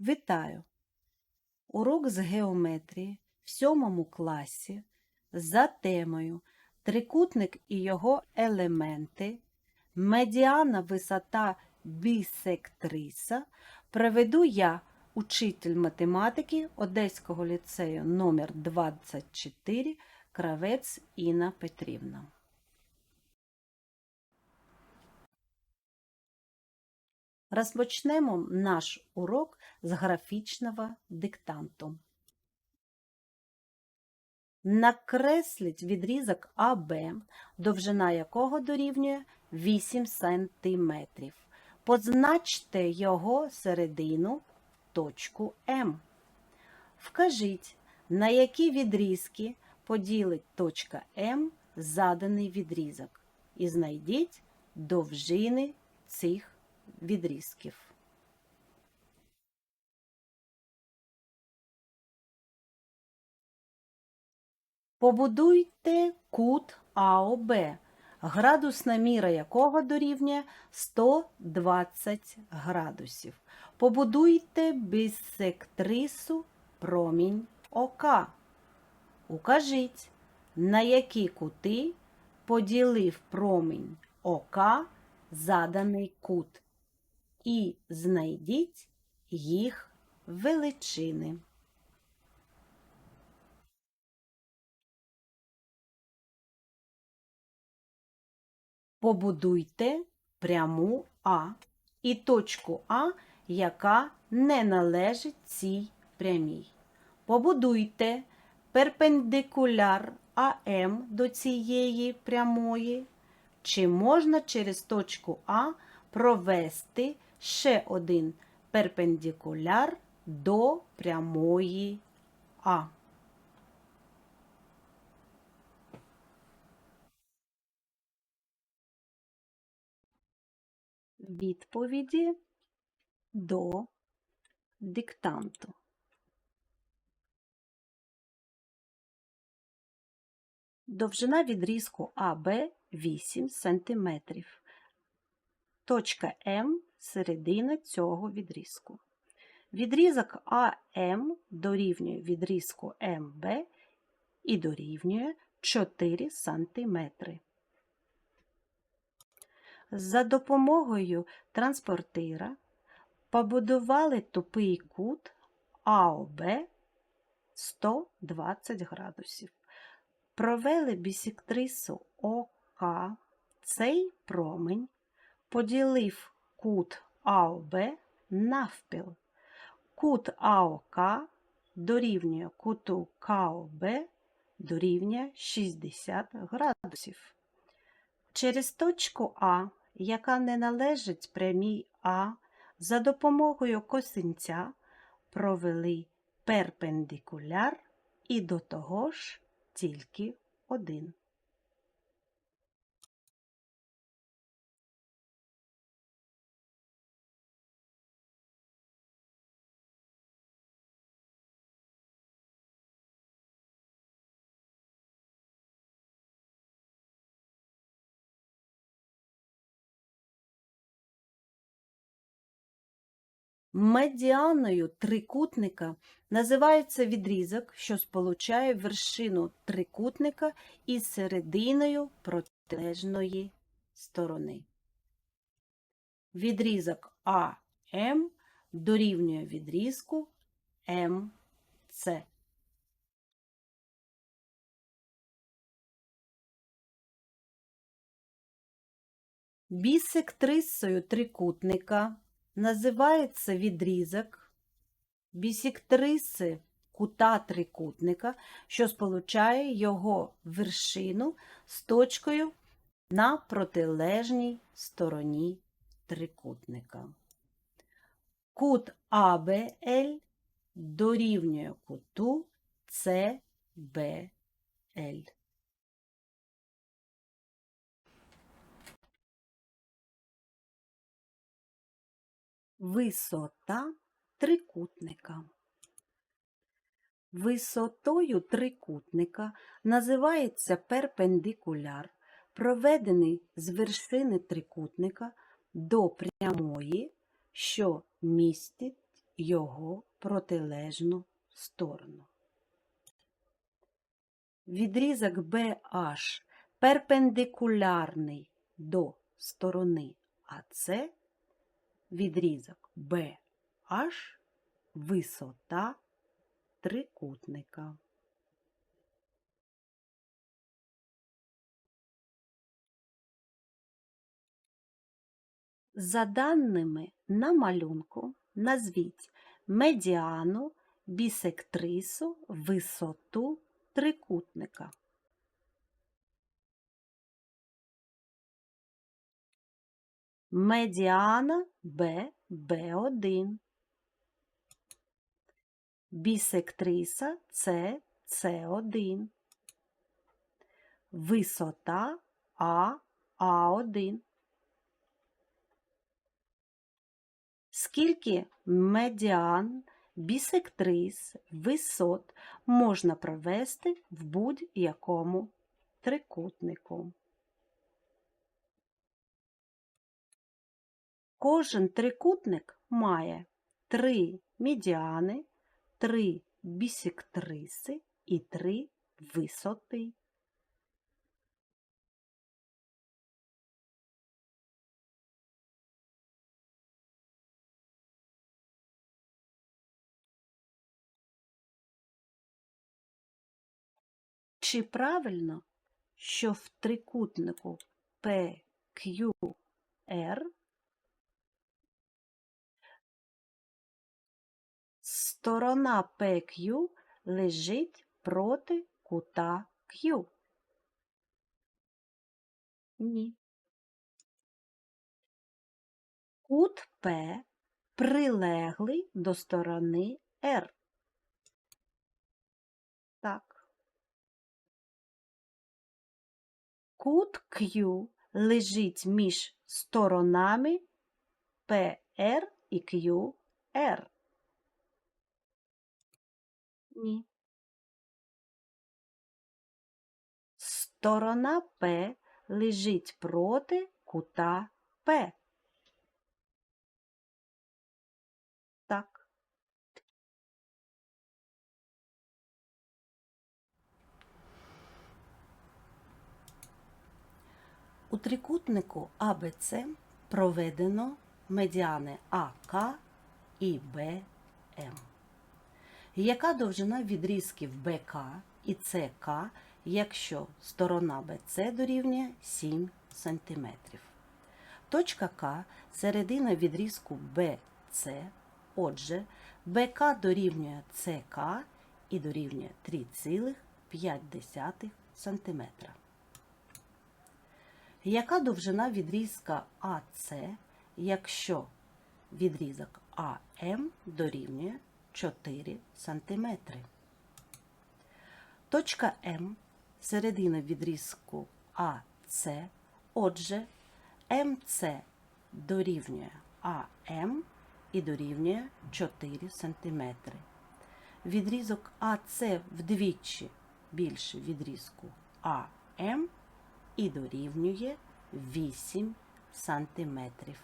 Вітаю! Урок з геометрії в сьомому класі за темою Трикутник і його елементи, медіана висота бісектриса проведу я, учитель математики Одеського ліцею номер 24 Кравець Інна Петрівна. Розпочнемо наш урок з графічного диктанту. Накресліть відрізок АБ, довжина якого дорівнює 8 см. Позначте його середину точку М. Вкажіть, на які відрізки поділить точка М заданий відрізок, і знайдіть довжини цих відрізків. Побудуйте кут АОБ, градусна міра якого дорівнює 120 градусів. Побудуйте бісектрису промінь ОК. Укажіть, на які кути поділив промінь ОК заданий кут і знайдіть їх величини. Побудуйте пряму А і точку А, яка не належить цій прямій. Побудуйте перпендикуляр АМ до цієї прямої. Чи можна через точку А провести ще один перпендикуляр до прямої А? Відповіді до диктанту. Довжина відрізку АБ 8 см. Точка М середина цього відрізку. Відрізок АМ дорівнює відрізку МБ і дорівнює 4 см. За допомогою транспортира побудували тупий кут АОБ 120 градусів. Провели бісектрису ОК. Цей промень поділив кут АОБ навпіл. Кут АОК дорівнює куту КОБ дорівнює 60 градусів. Через точку А, яка не належить прямій А, за допомогою косинця провели перпендикуляр і до того ж тільки один. Медіаною трикутника називається відрізок, що сполучає вершину трикутника із серединою протилежної сторони. Відрізок АМ дорівнює відрізку МЦ. Бісектрисою трикутника називається відрізок бісектриси кута трикутника, що сполучає його вершину з точкою на протилежній стороні трикутника. Кут АБЛ дорівнює куту СБЛ. Висота трикутника. Висотою трикутника називається перпендикуляр, проведений з вершини трикутника до прямої, що містить його протилежну сторону. Відрізок BH перпендикулярний до сторони АС, відрізок BH висота трикутника. За даними на малюнку, назвіть медіану, бісектрису, висоту трикутника. Медіана Б, Б1. Бісектриса С, С1. Висота А, А1. Скільки медіан, бісектрис, висот можна провести в будь-якому трикутнику? Кожен трикутник має три медіани, три бісектриси і три висоти. Чи правильно, що в трикутнику PQR сторона PQ лежить проти кута Q? Ні. Кут P прилеглий до сторони R. Так. Кут Q лежить між сторонами PR і QR. Ні. Сторона П лежить проти кута П. Так. У трикутнику АБЦ проведено медіани АК і БМ. Яка довжина відрізків БК і ЦК, якщо сторона БЦ дорівнює 7 см? Точка К середина відрізку БЦ, отже, БК дорівнює ЦК і дорівнює 3,5 см. Яка довжина відрізка АЦ, якщо відрізок АМ дорівнює 4 см? Точка М середина відрізку АЦ, отже, МЦ дорівнює АМ і дорівнює 4 см. Відрізок АЦ вдвічі більше відрізку АМ і дорівнює 8 сантиметрів.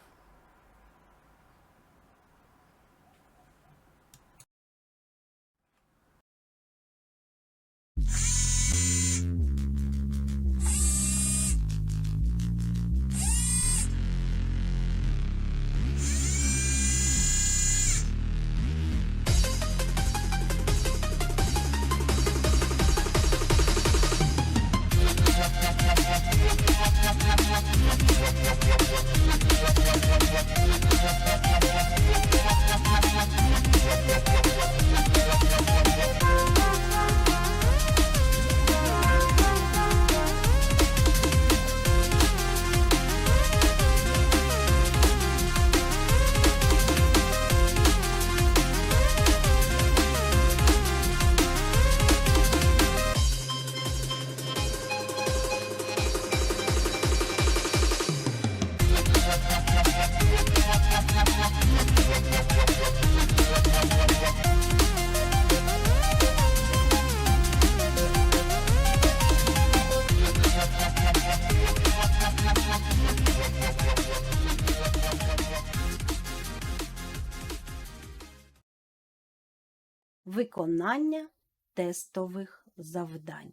Виконання тестових завдань.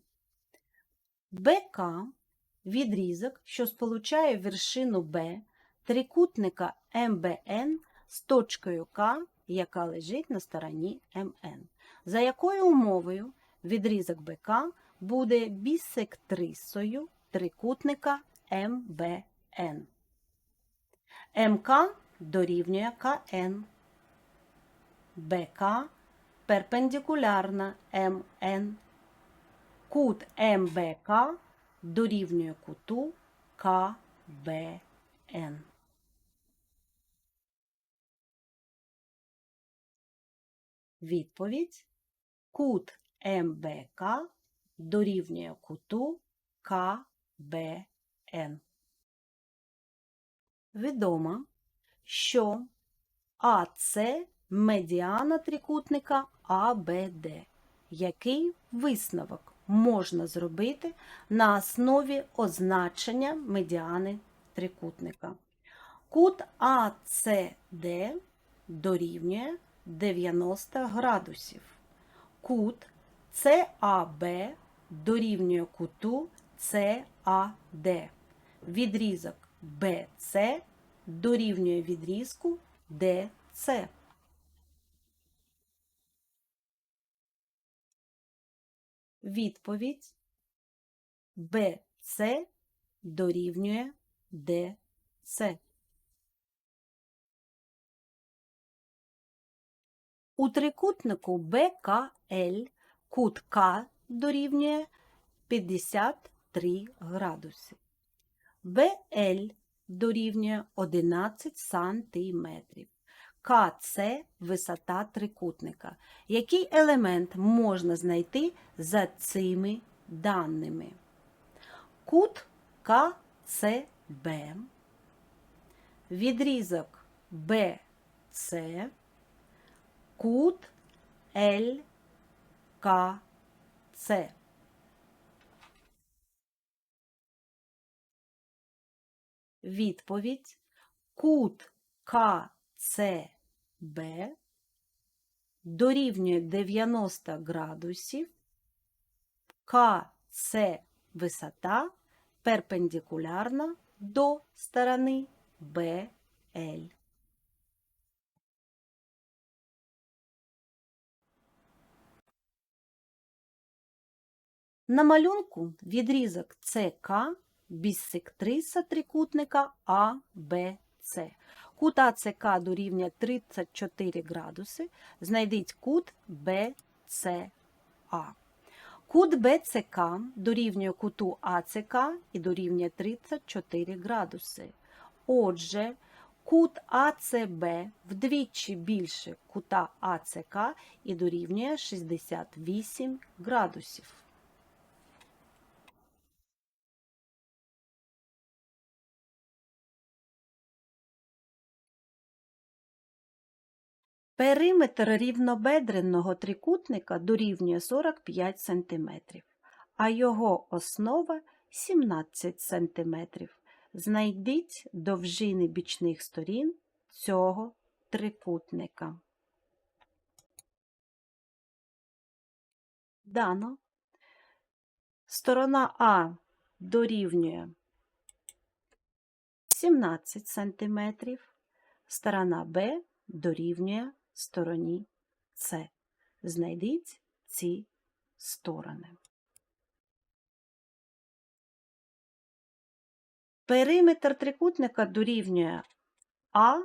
БК відрізок, що сполучає вершину Б трикутника МБН з точкою К, яка лежить на стороні МН. За якою умовою відрізок БК буде бісектрисою трикутника МБН. МК дорівнює КН. БК перпендикулярна МН. Кут МБК дорівнює куту КБН. Відповідь. Кут МБК дорівнює куту КБН. Відомо, що АС медіана трикутника АБД. Який висновок можна зробити на основі означення медіани трикутника? Кут АЦД дорівнює 90 градусів. Кут САБ дорівнює куту САД. Відрізок БЦ дорівнює відрізку ДЦ. Відповідь БЦ дорівнює ДЦ. У трикутнику БКЛ кут К дорівнює 53 градуси. БЛ дорівнює 11 сантиметрів. КЦ висота трикутника. Який елемент можна знайти за цими даними? Кут КЦБ, відрізок БЦ, кут ЛКЦ. Відповідь кут КЦБ дорівнює 90 градусів, КЦ висота перпендикулярна до сторони БЛ. На малюнку відрізок ЦК бісектриса трикутника АБЦ. Кут АЦК дорівнює 34 градуси. Знайдіть кут БЦА. Кут БЦК дорівнює куту АЦК і дорівнює 34 градуси. Отже, кут АЦБ вдвічі більше кута АЦК і дорівнює 68 градусів. Периметр рівнобедреного трикутника дорівнює 45 см, а його основа 17 см. Знайдіть довжини бічних сторін цього трикутника. Дано. Сторона А дорівнює 17 см, сторона Б дорівнює стороні С. Знайдіть ці сторони. Периметр трикутника дорівнює А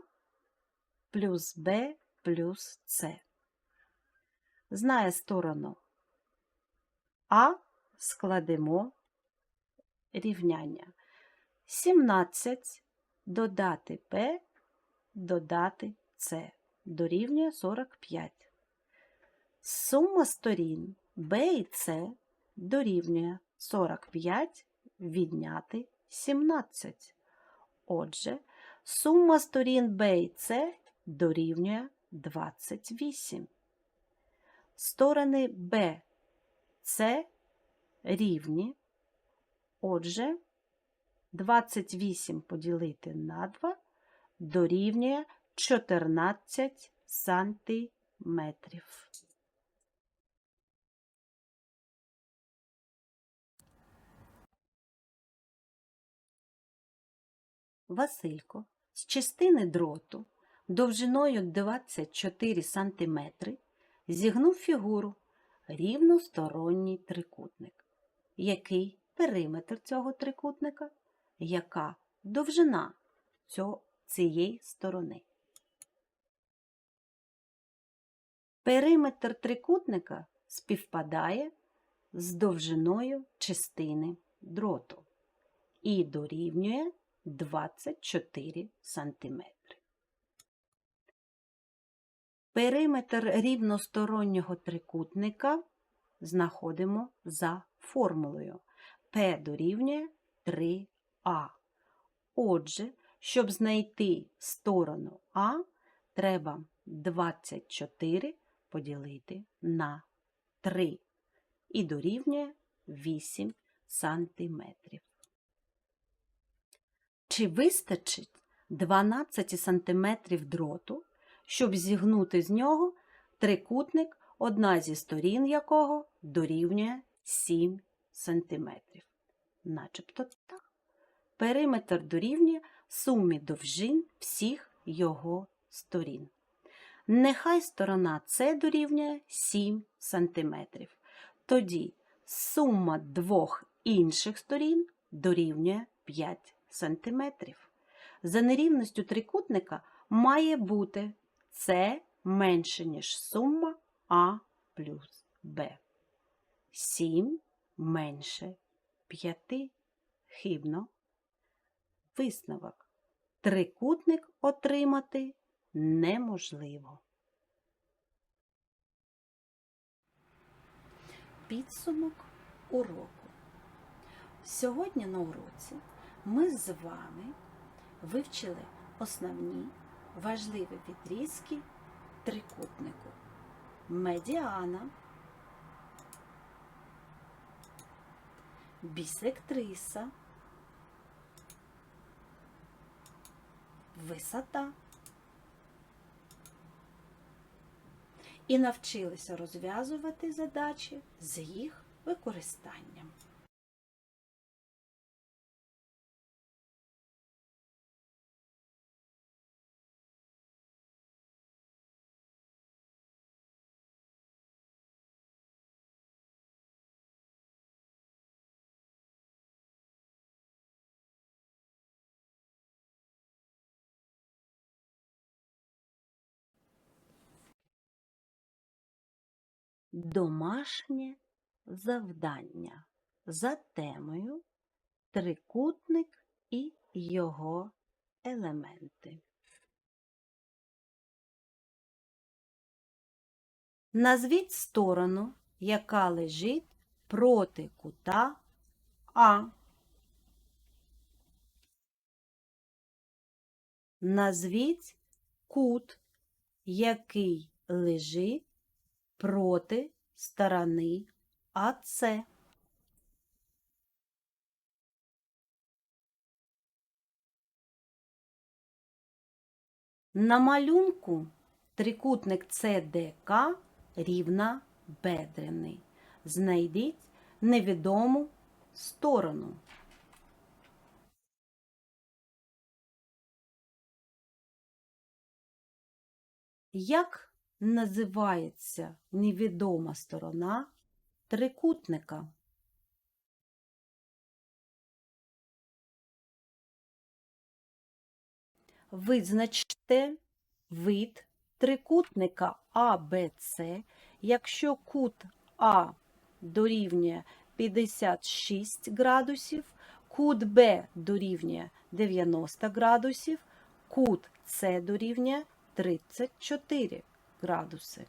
плюс Б плюс С. Знає сторону А складемо рівняння. 17 додати П додати С дорівнює 45. Сума сторін Б і С дорівнює 45 відняти 17. Отже, сума сторін Б і С дорівнює 28. Сторони Б, С рівні. Отже, 28 поділити на 2 дорівнює 14 сантиметрів. Василько з частини дроту довжиною 24 сантиметри зігнув фігуру рівносторонній трикутник, який периметр цього трикутника, яка довжина цієї сторони. Периметр трикутника співпадає з довжиною частини дроту і дорівнює 24 см. Периметр рівностороннього трикутника знаходимо за формулою P дорівнює 3А. Отже, щоб знайти сторону А, треба 24 поділити на 3 і дорівнює 8 сантиметрів. Чи вистачить 12 сантиметрів дроту, щоб зігнути з нього трикутник, одна зі сторін якого дорівнює 7 сантиметрів? Начебто так. Периметр дорівнює сумі довжин всіх його сторін. Нехай сторона С дорівнює 7 см. Тоді сума двох інших сторін дорівнює 5 см. За нерівністю трикутника має бути С менше, ніж сума А плюс Б. 7 менше 5. Хибно. Висновок. Трикутник отримати неможливо. Підсумок уроку. Сьогодні на уроці ми з вами вивчили основні важливі відрізки трикутнику. Медіана, бісектриса, висота. І навчилися розв'язувати задачі з їх використанням. Домашнє завдання за темою Трикутник і його елементи. Назвіть сторону, яка лежить проти кута А. Назвіть кут, який лежить проти сторони АЦ. На малюнку трикутник ЦДК рівнобедрений. Знайдіть невідому сторону. Як називається невідома сторона трикутника? Визначте вид трикутника АБЦ, якщо кут А дорівнює 56 градусів, кут Б дорівнює 90 градусів, кут С дорівнює 34 градуси.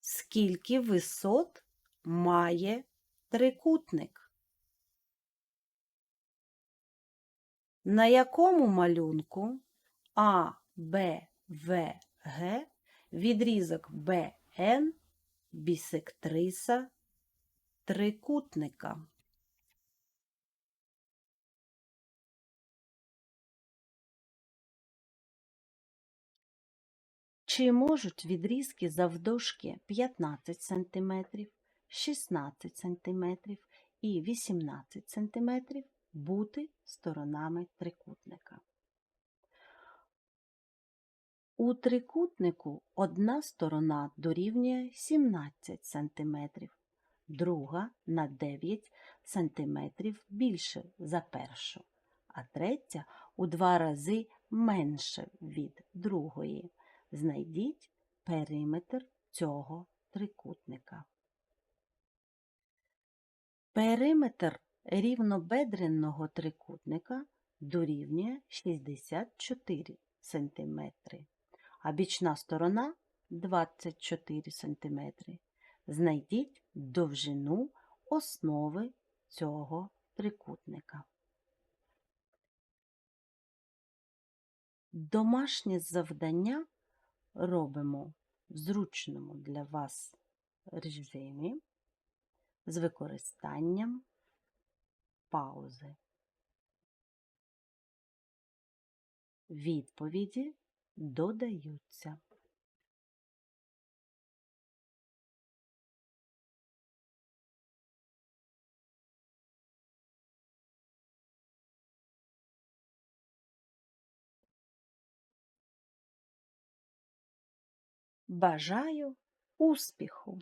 Скільки висот має трикутник? На якому малюнку А, Б, В, Г відрізок БН бісектриса трикутника? Чи можуть відрізки завдовжки 15 см, 16 см і 18 см бути сторонами трикутника. У трикутнику одна сторона дорівнює 17 см, друга на 9 см більше за першу, а третя у два рази менше від другої. Знайдіть периметр цього трикутника. Периметр рівнобедреного трикутника дорівнює 64 см, а бічна сторона 24 см. Знайдіть довжину основи цього трикутника. Домашнє завдання робимо в зручному для вас режимі з використанням паузи. Відповіді додаються. Бажаю успіху!